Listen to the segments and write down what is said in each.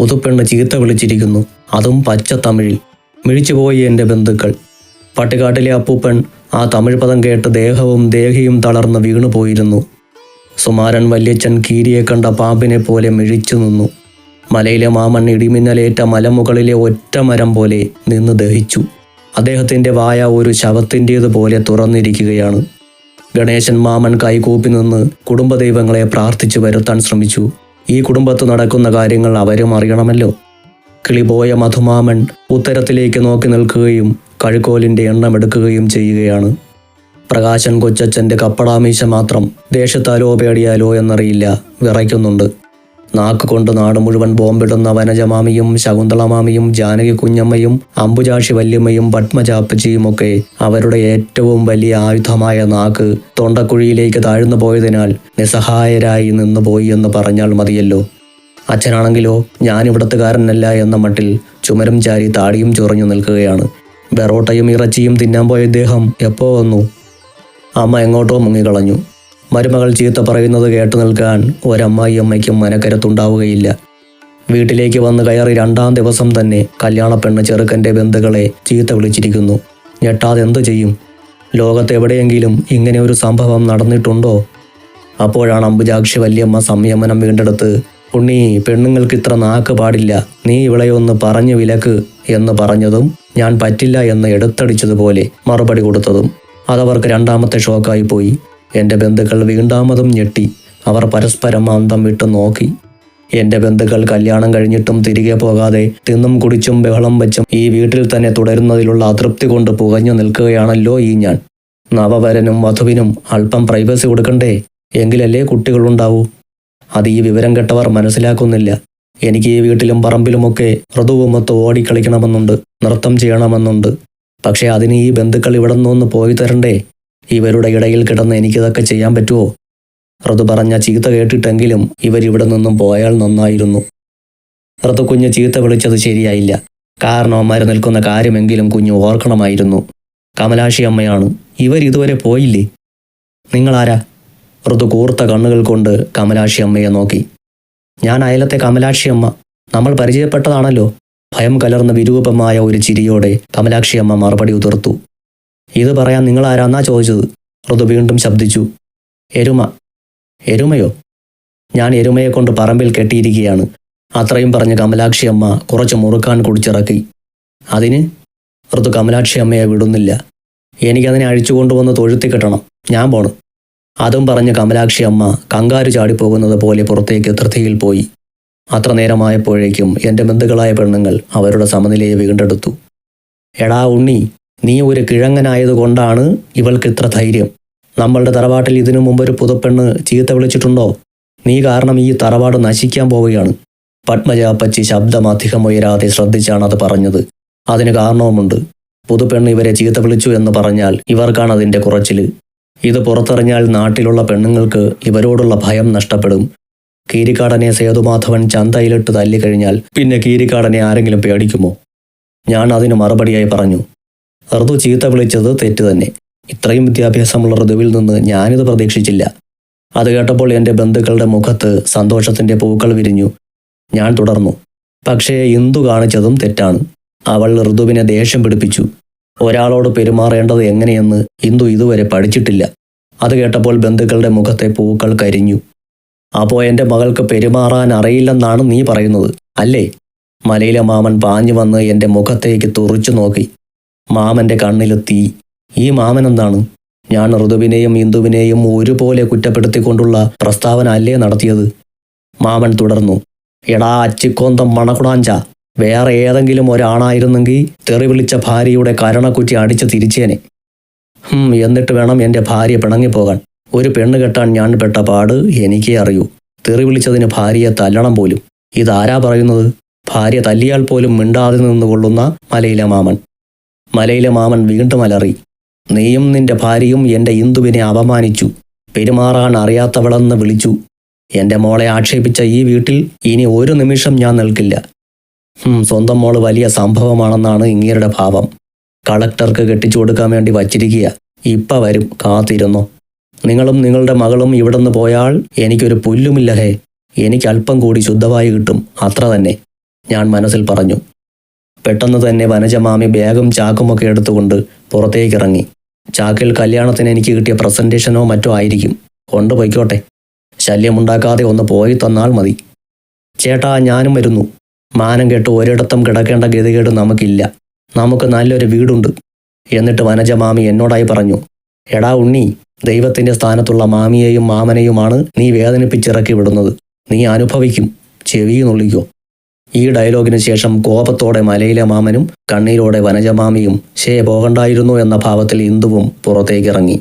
പുതുപ്പെണ്ണ് ചീത്ത വിളിച്ചിരിക്കുന്നു. അതും പച്ച തമിഴിൽ. മിഴിച്ചുപോയി എന്റെ ബന്ധുക്കൾ. പട്ടിക്കാട്ടിലെ അപ്പൂപ്പൻ ആ തമിഴ് പദം കേട്ട് ദേഹവും ദേഹിയും തളർന്ന് വീണുപോയിരുന്നു. സുമാരൻ വല്യച്ഛൻ കീരിയെ കണ്ട പാമ്പിനെ പോലെ മിഴിച്ചു നിന്നു. മലയിലെ മാമൺ ഇടിമിന്നലേറ്റ മലമുകളിലെ ഒറ്റ മരം പോലെ നിന്ന് ദഹിച്ചു. അദ്ദേഹത്തിന്റെ വായ ഒരു ശവത്തിന്റേതുപോലെ തുറന്നിരിക്കുകയാണ്. ഗണേശൻ മാമൻ കൈകൂപ്പി നിന്ന് കുടുംബദൈവങ്ങളെ പ്രാർത്ഥിച്ചു വരുത്താൻ ശ്രമിച്ചു. ഈ കുടുംബത്ത് നടക്കുന്ന കാര്യങ്ങൾ അവരും അറിയണമല്ലോ. കിളിപോയ മധുമാമൻ ഉത്തരത്തിലേക്ക് നോക്കി നിൽക്കുകയും കഴുക്കോലിന്റെ എണ്ണമെടുക്കുകയും ചെയ്യുകയാണ്. പ്രകാശൻ കൊച്ചച്ഛന്റെ കപ്പടാമീശ മാത്രം ദേശത്താലോ പേടിയാലോ എന്നറിയില്ല വിറയ്ക്കുന്നുണ്ട്. നാക്ക് കൊണ്ട് നാട് മുഴുവൻ ബോംബിടുന്ന വനജമാമിയും ശകുന്തളമാമിയും ജാനകി കുഞ്ഞമ്മയും അമ്പുചാക്ഷി വല്യമ്മയും പത്മജാപ്പച്ചിയുമൊക്കെ അവരുടെ ഏറ്റവും വലിയ ആയുധമായ നാക്ക് തൊണ്ടക്കുഴിയിലേക്ക് താഴ്ന്നു പോയതിനാൽ നിസ്സഹായരായി നിന്നുപോയി എന്ന് പറഞ്ഞാൽ മതിയല്ലോ. അച്ഛനാണെങ്കിലോ ഞാനിവിടത്തുകാരനല്ല എന്ന മട്ടിൽ ചുമരും ചാരി താടിയും ചൊറിഞ്ഞു നിൽക്കുകയാണ്. ബെറോട്ടയും ഇറച്ചിയും തിന്നാൻ പോയ ഇദ്ദേഹം എപ്പോ വന്നു? അമ്മ എങ്ങോട്ടോ മുങ്ങിക്കളഞ്ഞു. മരുമകൾ ചീത്ത പറയുന്നത് കേട്ടു നിൽക്കാൻ ഒരമ്മായി അമ്മയ്ക്കും മനക്കരത്തുണ്ടാവുകയില്ല. വീട്ടിലേക്ക് വന്ന് കയറി രണ്ടാം ദിവസം തന്നെ കല്യാണപ്പെണ്ണ് ചെറുക്കന്റെ ബന്ധുക്കളെ ചീത്ത വിളിച്ചിരിക്കുന്നു. ഞെട്ടാതെന്ത് ചെയ്യും? ലോകത്തെവിടെയെങ്കിലും ഇങ്ങനെ ഒരു സംഭവം നടന്നിട്ടുണ്ടോ? അപ്പോഴാണ് അമ്പുജാക്ഷി വല്യമ്മ സംയമനം വീണ്ടെടുത്ത് ഉണ്ണി പെണ്ണുങ്ങൾക്ക് ഇത്ര നാക്ക് പാടില്ല. നീ ഇവളെ ഒന്ന് പറഞ്ഞു വിലക്ക് എന്ന് പറഞ്ഞതും ഞാൻ പറ്റില്ല എന്ന് എടുത്തടിച്ചതുപോലെ മറുപടി കൊടുത്തതും അതവർക്ക് രണ്ടാമത്തെ ഷോക്കായി പോയി. എന്റെ ബന്ധുക്കൾ വീണ്ടാമതും ഞെട്ടി. അവർ പരസ്പരം അന്തം വിട്ടു നോക്കി. എന്റെ ബന്ധുക്കൾ കല്യാണം കഴിഞ്ഞിട്ടും തിരികെ പോകാതെ തിന്നും കുടിച്ചും ബഹളം വെച്ചും ഈ വീട്ടിൽ തന്നെ തുടരുന്നതിലുള്ള അതൃപ്തി കൊണ്ട് പുകഞ്ഞു നിൽക്കുകയാണല്ലോ ഈ ഞാൻ. നവവരനും വധുവിനും അല്പം പ്രൈവസി കൊടുക്കണ്ടേ? എങ്കിലല്ലേ കുട്ടികളുണ്ടാവൂ അത് ഈ വിവരം കെട്ടവർ മനസ്സിലാക്കുന്നില്ല. എനിക്ക് ഈ വീട്ടിലും പറമ്പിലുമൊക്കെ ഋതുവുമൊത്ത് ഓടിക്കളിക്കണമെന്നുണ്ട് നൃത്തം ചെയ്യണമെന്നുണ്ട്. പക്ഷേ അതിന് ഈ ബന്ധുക്കൾ ഇവിടെ നിന്നൊന്ന് പോയി തരണ്ടേ? ഇവരുടെ ഇടയിൽ കിടന്ന് എനിക്കിതൊക്കെ ചെയ്യാൻ പറ്റുമോ ഋതു പറഞ്ഞ ചീത്ത കേട്ടിട്ടെങ്കിലും ഇവരിവിടെ നിന്നും പോയാൽ നന്നായിരുന്നു. ഋതു കുഞ്ഞ് ചീത്ത വിളിച്ചത് ശരിയായില്ല. കാരണവന്മാർ നിൽക്കുന്ന കാര്യമെങ്കിലും കുഞ്ഞു ഓർക്കണമായിരുന്നു. കമലാശി അമ്മയാണ്. ഇവർ ഇതുവരെ പോയില്ലേ? നിങ്ങളാരാ? ഋതു കൂർത്ത കണ്ണുകൾ കൊണ്ട് കമലാക്ഷി അമ്മയെ നോക്കി. ഞാൻ അയലത്തെ കമലാക്ഷി അമ്മ. നമ്മൾ പരിചയപ്പെട്ടതാണല്ലോ. ഭയം കലർന്ന വിരൂപമായ ഒരു ചിരിയോടെ കമലാക്ഷി അമ്മ മറുപടി ഉതിർത്തു. ഇത് പറയാൻ നിങ്ങൾ ആരാന്നാ ചോദിച്ചത്? ഋതു വീണ്ടും ശബ്ദിച്ചു. എരുമ. എരുമയോ? ഞാൻ എരുമയെ കൊണ്ട് പറമ്പിൽ കെട്ടിയിരിക്കുകയാണ്. അത്രയും പറഞ്ഞ് കമലാക്ഷി അമ്മ കുറച്ച് മുറുക്കാൻ കുടിച്ചിറക്കി. അതിന്? ഋതു കമലാക്ഷി അമ്മയെ വിടുന്നില്ല. എനിക്കതിനെ അഴിച്ചുകൊണ്ടുവന്ന് തൊഴുത്തി കെട്ടണം. ഞാൻ പോണു. അതും പറഞ്ഞ് കമലാക്ഷി അമ്മ കങ്കാരു ചാടിപ്പോകുന്നത് പോലെ പുറത്തേക്ക് ധൃതിയിൽ പോയി. അത്ര നേരമായപ്പോഴേക്കും എന്റെ ബന്ധുക്കളായ പെണ്ണുങ്ങൾ അവരുടെ സമനിലയെ വീണ്ടെടുത്തു. എടാ ഉണ്ണി നീ ഒരു കിഴങ്ങനായതുകൊണ്ടാണ് ഇവൾക്ക് ഇത്ര ധൈര്യം. നമ്മളുടെ തറവാട്ടിൽ ഇതിനു മുമ്പ് ഒരു പുതുപ്പെണ്ണ് ചീത്ത വിളിച്ചിട്ടുണ്ടോ? നീ കാരണം ഈ തറവാട് നശിക്കാൻ പോവുകയാണ്. പത്മജ അപ്പച്ചി ശബ്ദം അധികം ഉയരാതെ ശ്രദ്ധിച്ചാണ് അത് പറഞ്ഞത്. അതിന് കാരണവുമുണ്ട്. പുതുപ്പെണ്ണ് ഇവരെ ചീത്ത വിളിച്ചു എന്ന് പറഞ്ഞാൽ ഇവർക്കാണ് അതിന്റെ കുറച്ചിൽ ഇത് പുറത്തറിഞ്ഞാൽ നാട്ടിലുള്ള പെണ്ണുങ്ങൾക്ക് ഇവരോടുള്ള ഭയം നഷ്ടപ്പെടും. കീരിക്കാടനെ സേതുമാധവൻ ചന്തയിലിട്ട് തല്ലിക്കഴിഞ്ഞാൽ പിന്നെ കീരിക്കാടനെ ആരെങ്കിലും പേടിക്കുമോ? ഞാൻ അതിന് മറുപടിയായി പറഞ്ഞു. ഋതു ചീത്ത വിളിച്ചത് തെറ്റ് തന്നെ. ഇത്രയും വിദ്യാഭ്യാസമുള്ള ഋതുവിൽ നിന്ന് ഞാനിത് പ്രതീക്ഷിച്ചില്ല. അത് കേട്ടപ്പോൾ എന്റെ ബന്ധുക്കളുടെ മുഖത്ത് സന്തോഷത്തിന്റെ പൂക്കൾ വിരിഞ്ഞു. ഞാൻ തുടർന്നു. പക്ഷേ ഇന്ദു കാണിച്ചതും തെറ്റാണ്. അവൾ ഋതുവിനെ ദേഷ്യം പിടിപ്പിച്ചു. ഒരാളോട് പെരുമാറേണ്ടത് എങ്ങനെയെന്ന് ഇന്ദു ഇതുവരെ പഠിച്ചിട്ടില്ല. അത് കേട്ടപ്പോൾ ബന്ധുക്കളുടെ മുഖത്തെ പൂക്കൾ കരിഞ്ഞു. അപ്പോൾ എന്റെ മകൾക്ക് പെരുമാറാൻ അറിയില്ലെന്നാണ് നീ പറയുന്നത് അല്ലേ? മലയിലെ മാമൻ പാഞ്ഞു വന്ന് എന്റെ മുഖത്തേക്ക് തുറിച്ചു നോക്കി. മാമന്റെ കണ്ണിലെത്തി. ഈ മാമൻ എന്താണ്? ഞാൻ ഋതുവിനെയും ഇന്ദുവിനെയും ഒരുപോലെ കുറ്റപ്പെടുത്തിക്കൊണ്ടുള്ള പ്രസ്താവന അല്ലേ നടത്തിയത്? മാമൻ തുടർന്നു. എടാ അച്ചിക്കോന്തം മണക്കുടാഞ്ച. വേറെ ഏതെങ്കിലും ഒരാണായിരുന്നെങ്കിൽ തെറി വിളിച്ച ഭാര്യയുടെ കരണക്കുറ്റി അടിച്ച് തിരിച്ചേനെ. എന്നിട്ട് വേണം എന്റെ ഭാര്യ പിണങ്ങിപ്പോകാൻ. ഒരു പെണ്ണ് കെട്ടാൻ ഞാൻ പെട്ട പാട് എനിക്കേ അറിയൂ. തെറി വിളിച്ചതിന് ഭാര്യയെ തല്ലണം പോലും. ഇതാരാ പറയുന്നത്? ഭാര്യ തല്ലിയാൽ പോലും മിണ്ടാതെ നിന്നുകൊള്ളുന്ന മലയിലെ മാമൻ. മലയിലെ മാമൻ വീണ്ടും അലറി നീയും നിന്റെ ഭാര്യയും എന്റെ ഇന്ദുവിനെ അപമാനിച്ചു. പെരുമാറാൻ അറിയാത്തവളെന്ന് വിളിച്ചു. എന്റെ മോളെ ആക്ഷേപിച്ച ഈ വീട്ടിൽ ഇനി ഒരു നിമിഷം ഞാൻ നിൽക്കില്ല. സ്വന്തം മോൾ വലിയ സംഭവമാണെന്നാണ് ഇങ്ങേരുടെ ഭാവം. കളക്ടർക്ക് കെട്ടിച്ചു കൊടുക്കാൻ വേണ്ടി വച്ചിരിക്കുക. ഇപ്പ വരും കാത്തിരുന്നു. നിങ്ങളും നിങ്ങളുടെ മകളും ഇവിടുന്ന് പോയാൽ എനിക്കൊരു പുല്ലുമില്ല ഹേ. എനിക്ക് അല്പം കൂടി ശുദ്ധമായി കിട്ടും അത്ര തന്നെ. ഞാൻ മനസ്സിൽ പറഞ്ഞു. പെട്ടെന്ന് തന്നെ വനജമാമി ബാഗും ചാക്കുമൊക്കെ എടുത്തുകൊണ്ട് പുറത്തേക്ക് ഇറങ്ങി ചാക്കിൽ കല്യാണത്തിന് എനിക്ക് കിട്ടിയ പ്രസന്റേഷനോ മറ്റോ ആയിരിക്കും. കൊണ്ടുപോയിക്കോട്ടെ. ശല്യമുണ്ടാക്കാതെ ഒന്ന് പോയി തന്നാൽ മതി. ചേട്ടാ ഞാനും വരുന്നു. മാനം കേട്ട് ഒരിടത്തും കിടക്കേണ്ട ഗതികേട് നമുക്കില്ല. നമുക്ക് നല്ലൊരു വീടുണ്ട്. എന്നിട്ട് വനജമാമി എന്നോടായി പറഞ്ഞു എടാ ഉണ്ണി ദൈവത്തിന്റെ സ്ഥാനത്തുള്ള മാമിയെയും മാമനെയുമാണ് നീ വേദനിപ്പിച്ചിറക്കി വിടുന്നത്. നീ അനുഭവിക്കും. ചെവിയും നുള്ളിക്കോ. ഈ ഡയലോഗിന് ശേഷം കോപത്തോടെ മലയിലെ മാമനും കണ്ണീരോടെ വനജമാമിയും ശേ പോകണ്ടായിരുന്നു എന്ന ഭാവത്തിൽ ഇന്ദുവും പുറത്തേക്കിറങ്ങി.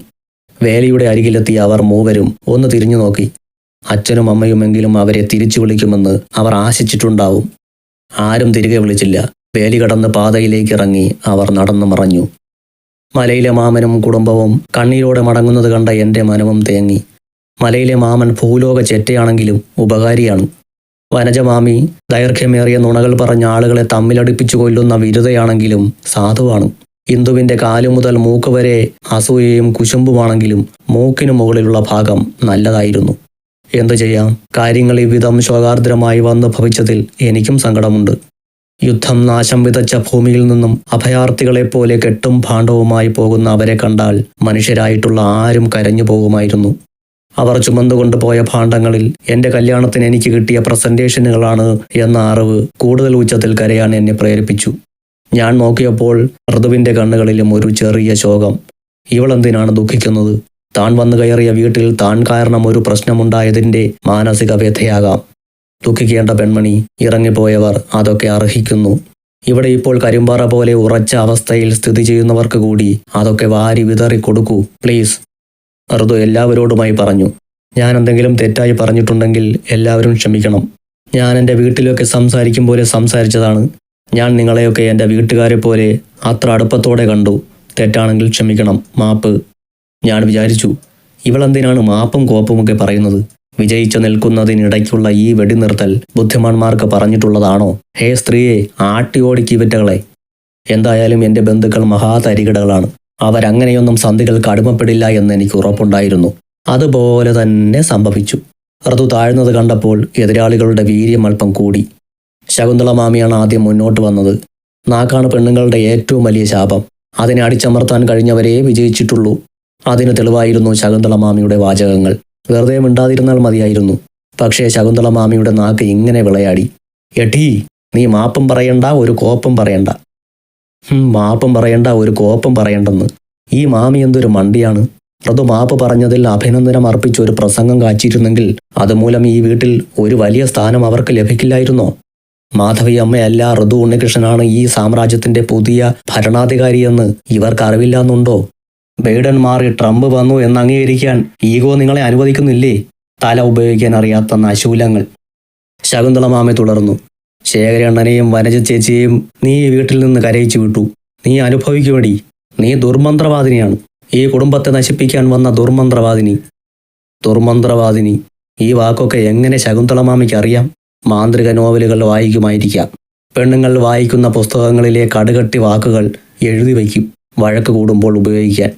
വേലിയുടെ അരികിലെത്തിയ അവർ മൂവരും ഒന്ന് തിരിഞ്ഞു നോക്കി. അച്ഛനും അമ്മയുമെങ്കിലും അവരെ തിരിച്ചു വിളിക്കുമെന്ന് അവർ ആശിച്ചിട്ടുണ്ടാവും. ആരും തിരികെ വിളിച്ചില്ല. വേലി കടന്ന് പാതയിലേക്ക് ഇറങ്ങി അവർ നടന്നു മറഞ്ഞു. മലയിലെ മാമനും കുടുംബവും കണ്ണീരോടെ മടങ്ങുന്നത് കണ്ട എന്റെ മനവും തേങ്ങി. മലയിലെ മാമൻ ഭൂലോക ചെറ്റയാണെങ്കിലും ഉപകാരിയാണ്. വനജമാമി ദൈർഘ്യമേറിയ നുണകൾ പറഞ്ഞ ആളുകളെ തമ്മിലടിപ്പിച്ചു കൊല്ലുന്ന വിരുതയാണെങ്കിലും സാധുവാണ്. ഇന്ദുവിന്റെ കാലു മുതൽ മൂക്ക് വരെ അസൂയയും കുശുമ്പുമാണെങ്കിലും മൂക്കിനു മുകളിലുള്ള ഭാഗം നല്ലതായിരുന്നു. എന്തു ചെയ്യാം? കാര്യങ്ങൾ ഇവിധം ശോകാർദ്രമായി വന്നു ഭവിച്ചതിൽ എനിക്കും സങ്കടമുണ്ട്. യുദ്ധം നാശം വിതച്ച ഭൂമിയിൽ നിന്നും അഭയാർത്ഥികളെപ്പോലെ കെട്ടും ഭാണ്ഡവുമായി പോകുന്ന അവരെ കണ്ടാൽ മനുഷ്യരായിട്ടുള്ള ആരും കരഞ്ഞു പോകുമായിരുന്നു അവർ ചുമന്നുകൊണ്ട് പോയ ഭാണ്ഡങ്ങളിൽ എന്റെ കല്യാണത്തിന് എനിക്ക് കിട്ടിയ പ്രസന്റേഷനുകളാണ് എന്ന അറിവ് കൂടുതൽ ഉച്ചത്തിൽ കരയാൻ എന്നെ പ്രേരിപ്പിച്ചു. ഞാൻ നോക്കിയപ്പോൾ ഋതുവിന്റെ കണ്ണുകളിലും ഒരു ചെറിയ ശോകം. ഇവളെന്തിനാണ് ദുഃഖിക്കുന്നത്? താൻ വന്നു കയറിയ വീട്ടിൽ താൻ കാരണം ഒരു പ്രശ്നമുണ്ടായതിന്റെ മാനസിക വ്യഥയാകാം. ദുഃഖിക്കേണ്ട പെൺമണി ഇറങ്ങിപ്പോയവർ അതൊക്കെ അർഹിക്കുന്നു. ഇവിടെ ഇപ്പോൾ കരിമ്പാറ പോലെ ഉറച്ച അവസ്ഥയിൽ സ്ഥിതി ചെയ്യുന്നവർക്ക് കൂടി അതൊക്കെ വാരി വിതറി കൊടുക്കൂ പ്ലീസ്. ഋതു എല്ലാവരോടുമായി പറഞ്ഞു ഞാൻ എന്തെങ്കിലും തെറ്റായി പറഞ്ഞിട്ടുണ്ടെങ്കിൽ എല്ലാവരും ക്ഷമിക്കണം. ഞാൻ എന്റെ വീട്ടിലൊക്കെ സംസാരിക്കും പോലെ സംസാരിച്ചതാണ്. ഞാൻ നിങ്ങളെയൊക്കെ എന്റെ വീട്ടുകാരെ പോലെ അത്ര അടുപ്പത്തോടെ കണ്ടു. തെറ്റാണെങ്കിൽ ക്ഷമിക്കണം. മാപ്പ്. ഞാൻ വിചാരിച്ചു ഇവളെന്തിനാണ് മാപ്പും കോപ്പുമൊക്കെ പറയുന്നത്? വിജയിച്ചു നിൽക്കുന്നതിനിടയ്ക്കുള്ള ഈ വെടിനിർത്തൽ ബുദ്ധിമാന്മാർക്ക് പറഞ്ഞിട്ടുള്ളതാണോ? ഹേ സ്ത്രീയെ ആട്ടിയോടിക്കിവറ്റകളെ എന്തായാലും എന്റെ ബന്ധുക്കൾ മഹാതരികിടകളാണ്. അവരങ്ങനെയൊന്നും സന്ധികൾക്ക് അടിമപ്പെടില്ല എന്ന് എനിക്ക് ഉറപ്പുണ്ടായിരുന്നു. അതുപോലെ തന്നെ സംഭവിച്ചു. ഋതു താഴ്ന്നത് കണ്ടപ്പോൾ എതിരാളികളുടെ വീര്യം അല്പം കൂടി. ശകുന്തള മാമിയാണ് ആദ്യം മുന്നോട്ട് വന്നത്. നാക്കാണ് പെണ്ണുങ്ങളുടെ ഏറ്റവും വലിയ ശാപം. അതിനെ അടിച്ചമർത്താൻ കഴിഞ്ഞവരേ വിജയിച്ചിട്ടുള്ളൂ. അതിന് തെളിവായിരുന്നു ശകുന്തള മാമിയുടെ വാചകങ്ങൾ. വെറുതെ മിണ്ടാതിരുന്നാൽ മതിയായിരുന്നു. പക്ഷേ ശകുന്തള മാമിയുടെ നാക്ക് ഇങ്ങനെ വിളയാടി. എടീ നീ മാപ്പും പറയണ്ട ഒരു കോപ്പും പറയണ്ട. മാപ്പും പറയണ്ട ഒരു കോപ്പം പറയണ്ടെന്ന്. ഈ മാമി എന്തൊരു മണ്ടിയാണ്. അത് മാപ്പ് പറഞ്ഞതിൽ അഭിനന്ദനം അർപ്പിച്ച ഒരു പ്രസംഗം കാച്ചിരുന്നെങ്കിൽ അതുമൂലം ഈ വീട്ടിൽ ഒരു വലിയ സ്ഥാനം അവർക്ക് ലഭിക്കില്ലായിരുന്നോ? മാധവി അമ്മയല്ല ഋതു ഉണ്ണികൃഷ്ണനാണ് ഈ സാമ്രാജ്യത്തിന്റെ പുതിയ ഭരണാധികാരിയെന്ന് ഇവർക്ക് അറിവില്ലാന്നുണ്ടോ? ബൈഡൻ മാറി ട്രംപ് വന്നു എന്ന് അംഗീകരിക്കാൻ ഈഗോ നിങ്ങളെ അനുവദിക്കുന്നില്ലേ? തല ഉപയോഗിക്കാൻ അറിയാത്ത നശൂലങ്ങൾ. ശകുന്തള മാമെ തുടർന്നു. ശേഖരണ്ണനെയും വനജ ചേച്ചിയെയും നീ ഈ വീട്ടിൽ നിന്ന് കരയിച്ചു വിട്ടു. നീ അനുഭവിക്കുമടി നീ ദുർമന്ത്രവാദിനിയാണ്. ഈ കുടുംബത്തെ നശിപ്പിക്കാൻ വന്ന ദുർമന്ത്രവാദിനി. ദുർമന്ത്രവാദിനി ഈ വാക്കൊക്കെ എങ്ങനെ ശകുന്തളമാമയ്ക്ക് അറിയാം? മാന്ത്രിക നോവലുകൾ വായിക്കുമായിരിക്കാം. പെണ്ണുങ്ങൾ വായിക്കുന്ന പുസ്തകങ്ങളിലെ കടുകട്ടി വാക്കുകൾ എഴുതി വയ്ക്കും വഴക്ക് കൂടുമ്പോൾ ഉപയോഗിക്കാൻ.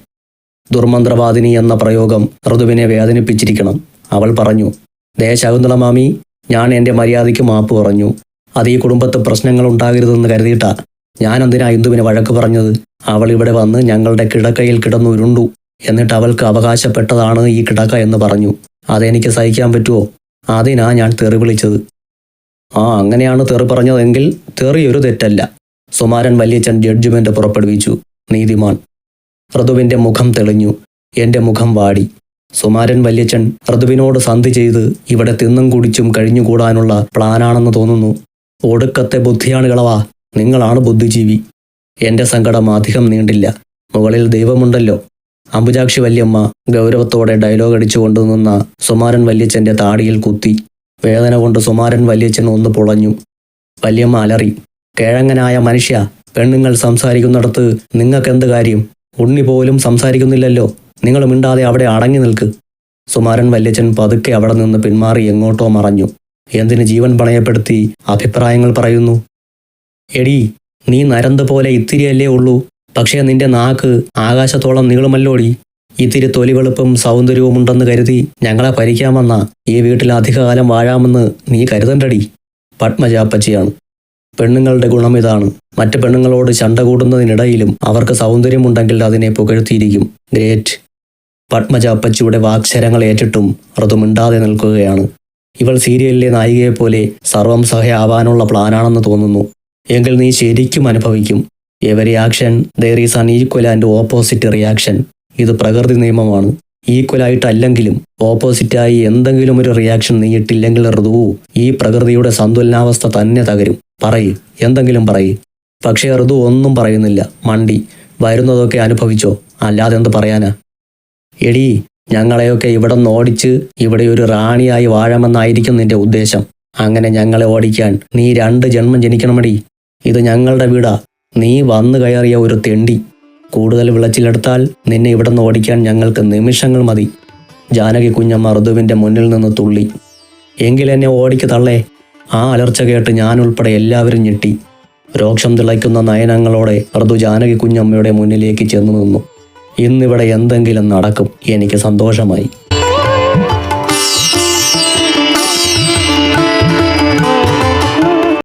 ദുർമന്ത്രവാദിനി എന്ന പ്രയോഗം ഋതുവിനെ വേദനിപ്പിച്ചിരിക്കണം. അവൾ പറഞ്ഞു ദേ ശകുന്തളമാമി ഞാൻ എന്റെ മര്യാദയ്ക്ക് മാപ്പ് പറഞ്ഞു. അത് ഈ കുടുംബത്ത് പ്രശ്നങ്ങൾ ഉണ്ടാകരുതെന്ന് കരുതിയിട്ടാ. ഞാൻ എന്തിനാ ഇന്ദുവിന് വഴക്ക് പറഞ്ഞത്? അവൾ ഇവിടെ വന്ന് ഞങ്ങളുടെ കിടക്കയിൽ കിടന്നുരുണ്ടു എന്നിട്ട് അവൾക്ക് അവകാശപ്പെട്ടതാണ് ഈ കിടക്ക എന്ന് പറഞ്ഞു. അതെനിക്ക് സഹിക്കാൻ പറ്റുമോ അതിനാ ഞാൻ തെറി വിളിച്ചത്. ആ അങ്ങനെയാണ് തെറി പറഞ്ഞതെങ്കിൽ തെറി ഒരു തെറ്റല്ല. സുമാരൻ വല്യച്ഛൻ ജഡ്ജ്മെന്റ് പുറപ്പെടുവിച്ചു. നീതിമാൻ. ഋതുവിന്റെ മുഖം തെളിഞ്ഞു. എന്റെ മുഖം വാടി. സുമാരൻ വല്യച്ഛൻ ഋതുവിനോട് സന്ധി ചെയ്ത് ഇവിടെ തിന്നും കുടിച്ചും കഴിഞ്ഞുകൂടാനുള്ള പ്ലാനാണെന്ന് തോന്നുന്നു. ഒടുക്കത്തെ ബുദ്ധിയാണ് കളവാ നിങ്ങളാണ് ബുദ്ധിജീവി. എന്റെ സങ്കടം അധികം നീണ്ടില്ല. മുകളിൽ ദൈവമുണ്ടല്ലോ. അംബുജാക്ഷി വല്യമ്മ ഗൗരവത്തോടെ ഡയലോഗ് അടിച്ചുകൊണ്ട് നിന്ന സുമാരൻ വല്യച്ഛന്റെ താടിയിൽ കുത്തി. വേദന കൊണ്ട് സുമാരൻ വല്യച്ഛൻ ഒന്ന് പൊളഞ്ഞു. വല്യമ്മ അലറി കേഴങ്ങനായ മനുഷ്യ പെണ്ണുങ്ങൾ സംസാരിക്കുന്നിടത്ത് നിങ്ങൾക്കെന്ത് കാര്യം? ഉണ്ണി പോലും സംസാരിക്കുന്നില്ലല്ലോ. നിങ്ങൾ മിണ്ടാതെ അവിടെ അടങ്ങി നിൽക്ക്. സുമാരൻ വല്യച്ഛൻ പതുക്കെ അവിടെ നിന്ന് പിന്മാറി എങ്ങോട്ടോ മറഞ്ഞു. എന്തിന് ജീവൻ പണയപ്പെടുത്തി അഭിപ്രായങ്ങൾ പറയുന്നു? എടി നീ നരന്ത് പോലെ ഇത്തിരിയല്ലേ ഉള്ളൂ. പക്ഷേ നിന്റെ നാക്ക് ആകാശത്തോളം നീളുമല്ലോടി. ഇത്തിരി തൊലിവെളുപ്പും സൗന്ദര്യവും ഉണ്ടെന്ന് കരുതി ഞങ്ങളെ ഭരിക്കാമെന്ന ഈ വീട്ടിൽ അധികകാലം വാഴാമെന്ന് നീ കരുതണ്ടടി. പത്മജാപ്പച്ചിയാണ് പെണ്ണുങ്ങളുടെ ഗുണം ഇതാണ്. മറ്റ് പെണ്ണുങ്ങളോട് ചണ്ട കൂടുന്നതിനിടയിലും അവർക്ക് സൗന്ദര്യമുണ്ടെങ്കിൽ അതിനെ പുകഴ്ത്തിയിരിക്കും. ഗ്രേറ്റ്. പത്മജാപ്പച്ചിയുടെ വാക്ശരങ്ങൾ ഏറ്റിട്ടും ഋതു മിണ്ടാതെ നിൽക്കുകയാണ്. ഇവൾ സീരിയലിലെ നായികയെപ്പോലെ സർവം സഹയാവാനുള്ള പ്ലാനാണെന്ന് തോന്നുന്നു. എങ്കിൽ നീ ശരിക്കും അനുഭവിക്കും. Every action there is an equal and opposite reaction ഇത് പ്രകൃതി നിയമമാണ്. ഈക്വലായിട്ടല്ലെങ്കിലും ഓപ്പോസിറ്റായി എന്തെങ്കിലും ഒരു റിയാക്ഷൻ നീ ഇട്ടില്ലെങ്കിൽ ഋതുവു ഈ പ്രകൃതിയുടെ സന്തുലനാവസ്ഥ തന്നെ തകരും. പറയ് എന്തെങ്കിലും പറയ്. പക്ഷേ ഋതു ഒന്നും പറയുന്നില്ല. മണ്ടി വരുന്നതൊക്കെ അനുഭവിച്ചോ? അല്ലാതെ എന്ത് പറയാനാ? എടീ ഞങ്ങളെയൊക്കെ ഇവിടെ നിന്ന് ഓടിച്ച് ഇവിടെ ഒരു റാണിയായി വാഴമെന്നായിരിക്കും നിന്റെ ഉദ്ദേശം. അങ്ങനെ ഞങ്ങളെ ഓടിക്കാൻ നീ രണ്ട് ജന്മം ജനിക്കണമടി. ഇത് ഞങ്ങളുടെ വീടാ. നീ വന്നു കയറിയ ഒരു തെണ്ടി. കൂടുതൽ വിളച്ചിലെടുത്താൽ നിന്നെ ഇവിടെ നിന്ന് ഓടിക്കാൻ ഞങ്ങൾക്ക് നിമിഷങ്ങൾ മതി. ജാനകി കുഞ്ഞമ്മ ഋതുവിന്റെ മുന്നിൽ നിന്ന് തുള്ളി. എങ്കിലെന്നെ ഓടിക്ക് തള്ളേ ആ അലർച്ച കേട്ട് ഞാനുൾപ്പെടെ എല്ലാവരും ഞെട്ടി. രോക്ഷം തിളയ്ക്കുന്ന നയനങ്ങളോടെ ഋതു ജാനകി കുഞ്ഞമ്മയുടെ മുന്നിലേക്ക് ചെന്നു നിന്നു. ഇന്നിവിടെ എന്തെങ്കിലും നടക്കും എനിക്ക് സന്തോഷമായി.